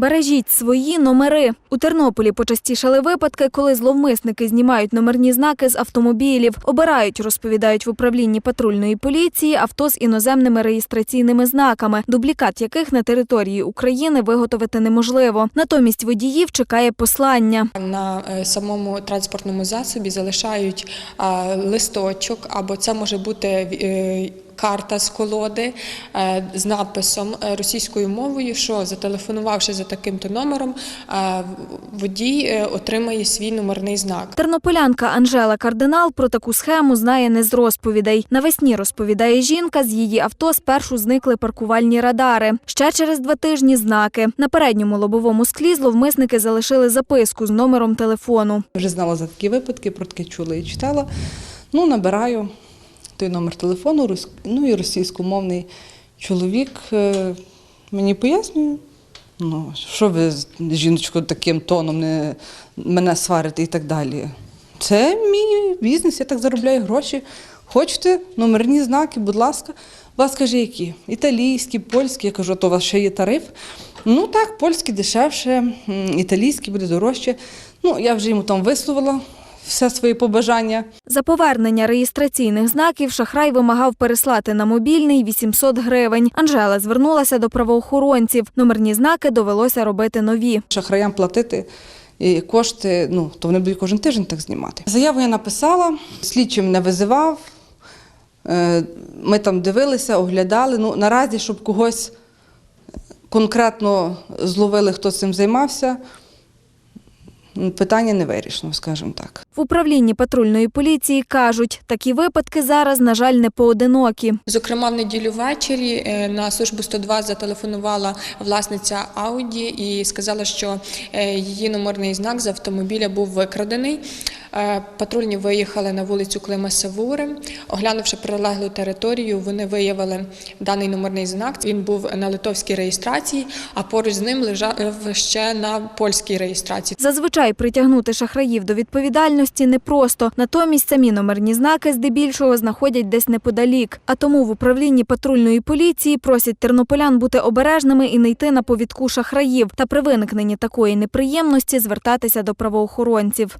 Бережіть свої номери. У Тернополі почастішали випадки, коли зловмисники знімають номерні знаки з автомобілів. Обирають, розповідають в управлінні патрульної поліції, авто з іноземними реєстраційними знаками, дублікат яких на території України виготовити неможливо. Натомість водіїв чекає послання. На е, самому транспортному засобі залишають листочок, або це може бути е, карта з колоди е, з надписом е, російською мовою, що зателефонувавши за таким-то номером, е, водій отримає свій номерний знак. Тернополянка Анжела Кардинал про таку схему знає не з розповідей. Навесні розповідає жінка, з її авто спершу зникли паркувальні радари. Ще через два тижні знаки. На передньому лобовому склі зловмисники залишили записку з номером телефону. Вже знала за такі випадки, про таке чула і читала. Ну, набираю той номер телефону, ну і російськомовний чоловік е, мені пояснює, ну, що ви, жіночко, таким тоном не, мене сварите і так далі. Це мій бізнес, я так заробляю гроші. Хочете номерні знаки, будь ласка. Вас каже, які? Італійські, польські. Я кажу, то у вас ще є тариф. Ну так, польські дешевше, італійські буде дорожче. Ну, я вже йому там висловила все свої побажання. За повернення реєстраційних знаків шахрай вимагав переслати на мобільний 800 гривень. Анжела звернулася до правоохоронців. Номерні знаки довелося робити нові. Шахраям платити і кошти, ну, то вони будуть кожен тиждень так знімати. Заяву я написала, слідчий мене визивав. Е, Ми там дивилися, оглядали. Ну, наразі, щоб когось конкретно зловили, хто цим займався, питання не вирішено, скажімо так. В управлінні патрульної поліції кажуть, такі випадки зараз, на жаль, не поодинокі. Зокрема, в неділю ввечері е, на службу 102 зателефонувала власниця Ауді і сказала, що е, її номерний знак з автомобіля був викрадений. Е, Патрульні виїхали на вулицю Клима Савури. Оглянувши прилеглу територію, вони виявили даний номерний знак. Він був на литовській реєстрації, а поруч з ним лежав ще на польській реєстрації. Зазвичай притягнути шахраїв до відповідальності непросто. Натомість самі номерні знаки здебільшого знаходять десь неподалік. А тому в управлінні патрульної поліції просять тернополян бути обережними і не йти на повідку шахраїв. Та при виникненні такої неприємності звертатися до правоохоронців.